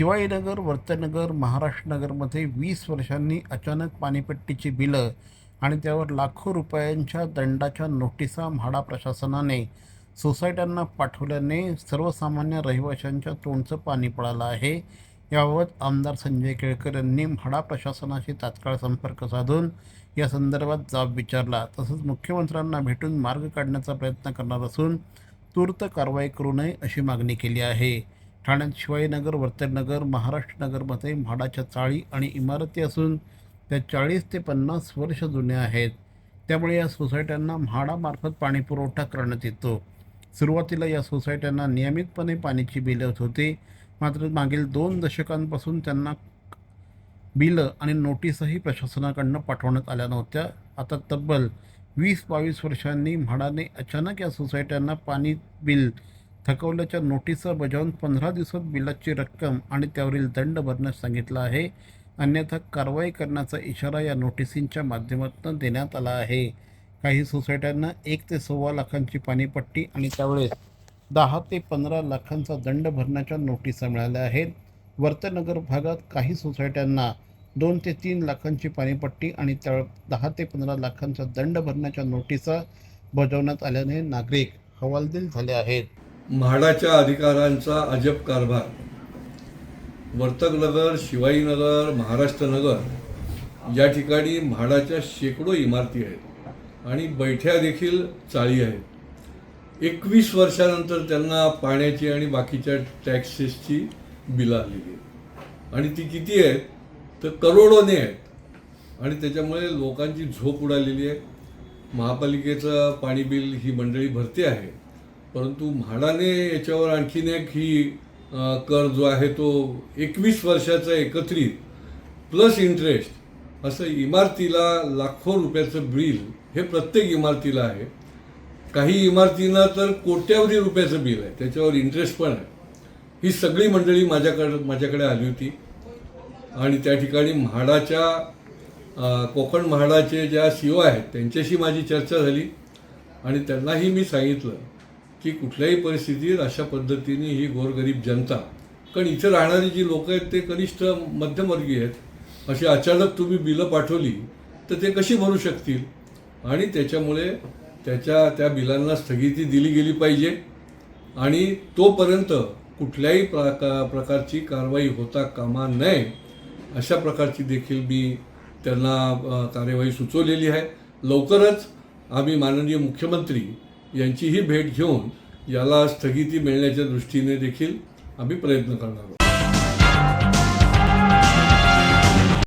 शिवाईनगर वर्तनगर महाराष्ट्रनगरमध्ये वीस वर्षांनी अचानक पाणीपट्टीची बिलं आणि त्यावर लाखो रुपयांच्या दंडाच्या नोटिसा म्हाडा प्रशासनाने सोसायट्यांना पाठवल्याने सर्वसामान्य रहिवाशांच्या तोंडचं पाणी पडालं आहे. याबाबत आमदार संजय केळकर यांनी म्हाडा प्रशासनाशी तात्काळ संपर्क साधून या संदर्भात जाब विचारला. तसंच मुख्यमंत्र्यांना भेटून मार्ग काढण्याचा प्रयत्न करणार असून तूर्त कारवाई करू नये अशी मागणी केली आहे. ठाण्यात शिवाजीनगर वर्तनगर महाराष्ट्रनगरमध्ये म्हाडाच्या चाळी आणि इमारती असून त्या चाळीस ते पन्नास वर्ष जुन्या आहेत. त्यामुळे या सोसायट्यांना म्हाडामार्फत पाणी पुरवठा करण्यात येतो. सुरुवातीला या सोसायट्यांना नियमितपणे पाण्याची बिलं होत होती. मात्र मागील दोन दशकांपासून त्यांना बिलं आणि नोटीसही प्रशासनाकडनं पाठवण्यात आल्या नव्हत्या. आता तब्बल वीस बावीस वर्षांनी म्हाडाने अचानक या सोसायट्यांना पाणी बिल थकवल्याच्या नोटिसा बजावून पंधरा दिवसात बिलाची रक्कम आणि त्यावरील दंड भरण्यास सांगितलं आहे. अन्यथा कारवाई करण्याचा इशारा या नोटिसींच्या माध्यमातून देण्यात आला आहे. काही सोसायट्यांना एक ते सव्वा लाखांची पाणीपट्टी आणि त्यावेळेस दहा ते पंधरा लाखांचा दंड भरण्याच्या नोटिसा मिळाल्या आहेत. वर्तनगर भागात काही सोसायट्यांना दोन ते तीन लाखांची पाणीपट्टी आणि त्या दहा ते पंधरा लाखांचा दंड भरण्याच्या नोटिसा बजावण्यात आल्याने नागरिक हवालदिल झाले आहेत. म्हाडाच्या अधिकारांचा अजब कारभार. वर्तकनगर शिवाईनगर महाराष्ट्रनगर या ठिकाणी म्हाडाच्या शेकडो इमारती आहेत आणि बैठ्या देखील चाळी आहेत. एकवीस वर्षानंतर त्यांना पाण्याची आणि बाकीच्या टॅक्सेसची बिलं आलेली आहेत. आणि ती किती आहेत? तर करोडोने आहेत. आणि त्याच्यामुळे लोकांची झोप उडालेली आहे. महापालिकेचं पाणी बिल ही मंडळी भरते आहे. परंतु म्हाडाने याच्यावर आणखीन एक ही कर जो आहे तो एकवीस वर्षाचा एकत्रित प्लस इंटरेस्ट असं इमारतीला लाखो रुपयाचं बिल हे प्रत्येक इमारतीला आहे. काही इमारतींना तर कोट्यावधी रुपयाचं बिल आहे त्याच्यावर इंटरेस्ट पण आहे. ही सगळी मंडळी माझ्याकडं माझ्याकडे आली होती. आणि त्या ठिकाणी म्हाडाच्या कोकण म्हाडाचे ज्या सी ओ आहेत त्यांच्याशी माझी चर्चा झाली. आणि त्यांनाही मी सांगितलं की कुठल्याही परिस्थितीत अशा पद्धतीने ही गोरगरीब जनता कारण इथे राहणारी जी लोकं आहेत ते कनिष्ठ मध्यमवर्गीय आहेत अशी अचानक तुम्ही बिलं पाठवली तर ते कशी भरू शकतील? आणि त्याच्यामुळे त्याच्या त्या बिलांना स्थगिती दिली गेली पाहिजे. आणि तोपर्यंत कुठल्याही प्रका प्रकारची कारवाई होता कामा नये अशा प्रकारची देखील मी त्यांना कार्यवाही सुचवलेली आहे. लवकरच आम्ही माननीय मुख्यमंत्री यांचीही भेट घेऊन याला स्थगिती मिळण्याच्या दृष्टीने देखील आम्ही प्रयत्न करणार आहोत.